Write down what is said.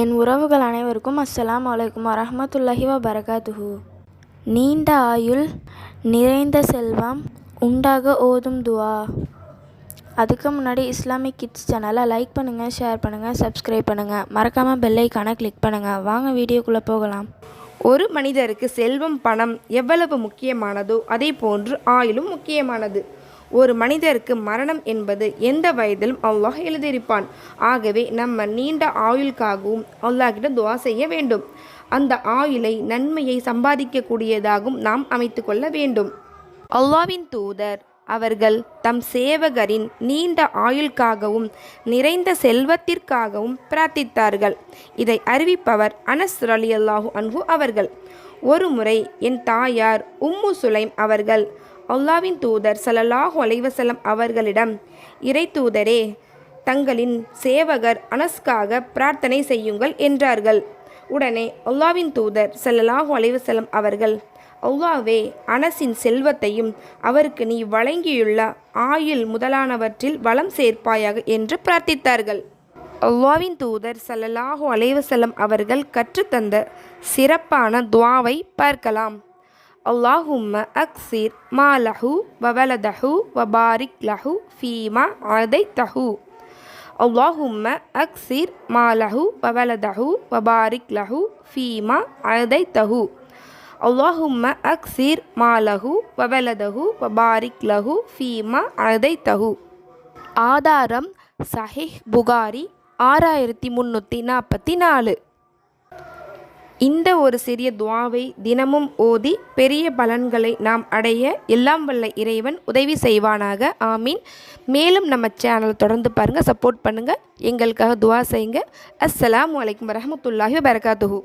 என் உறவுகள் அனைவருக்கும் அஸ்ஸலாம் வலைக்கும் வரமத்துல்லஹி வரகாத்துஹு நீண்ட ஆயுள் நிறைந்த செல்வம் உண்டாக ஓதும் துவா. அதுக்கு முன்னாடி இஸ்லாமிக் கிட்ஸ் சேனலை லைக் பண்ணுங்கள் ஷேர் பண்ணுங்கள் சப்ஸ்கிரைப் பண்ணுங்கள் மறக்காமல் பெல்லைக்கான கிளிக் பண்ணுங்கள் வாங்க வீடியோக்குள்ளே போகலாம். ஒரு மனிதருக்கு செல்வம் பணம் எவ்வளவு முக்கியமானதோ அதே போன்று ஆயுளும் முக்கியமானது. ஒரு மனிதருக்கு மரணம் என்பது எந்த வயதிலும் அல்லாஹ் எழுதியிருப்பான். ஆகவே நம்ம நீண்ட ஆயுளுக்காகவும் அல்லாஹ்கிட்ட துவா செய்ய வேண்டும். அந்த ஆயுளை நன்மையை சம்பாதிக்கக்கூடியதாகவும் நாம் அமைத்து கொள்ள வேண்டும். அல்லாவின் தூதர் அவர்கள் தம் சேவகரின் நீண்ட ஆயுளுக்காகவும் நிறைந்த செல்வத்திற்காகவும் பிரார்த்தித்தார்கள். இதை அறிவிப்பவர் அனஸ் அலி அல்லாஹூ அன்ஹு அவர்கள். ஒரு முறை என் தாயார் உம்மு சுலைம் அவர்கள் அல்லாவின் தூதர் சலல்லாஹு அலைவசலம் அவர்களிடம் இறை தூதரே தங்களின் சேவகர் அனஸ்காக பிரார்த்தனை செய்யுங்கள் என்றார்கள். உடனே அல்லாவின் தூதர் ஸல்லல்லாஹு அலைவசலம் அவர்கள் அல்லாவே அனசின் செல்வத்தையும் அவருக்கு நீ வழங்கியுள்ள ஆயுள் முதலானவற்றில் வளம் சேர்ப்பாயாக என்று பிரார்த்தித்தார்கள். அல்லாவின் தூதர் ஸல்லல்லாஹு அலைவசலம் அவர்கள் கற்றுத்தந்த சிறப்பான துவாவை பார்க்கலாம். அல்லாஹும்ம அக்சிர் மாலஹு வவலதஹு வபாரிக் லஹு ஃபீமா அதை தஹு அல்லாஹும்ம அக்சிர் மாலஹு வவலதஹு வபாரிக் லஹு ஃபீமா அதை தஹு அல்லாஹும்ம அக்சிர் மாலஹு வவலதஹு வபாரிக் லஹு ஃபீமா அதை தஹு ஆதாரம் சஹிஹ் புகாரி ஆறாயிரத்தி முந்நூற்றி நாற்பத்தி நாலு. இந்த ஒரு சிறிய துவாவை தினமும் ஓதி பெரிய பலன்களை நாம் அடைய எல்லாம் வல்ல இறைவன் உதவி செய்வானாக. ஆமீன். மேலும் நம்ம சேனலை தொடர்ந்து பாருங்கள் சப்போர்ட் பண்ணுங்கள் எங்களுக்காக துவா செய்யுங்க. அஸ்லாம் வலைக்கம் வரமத்துல்லாஹி வரகாத்துஹூ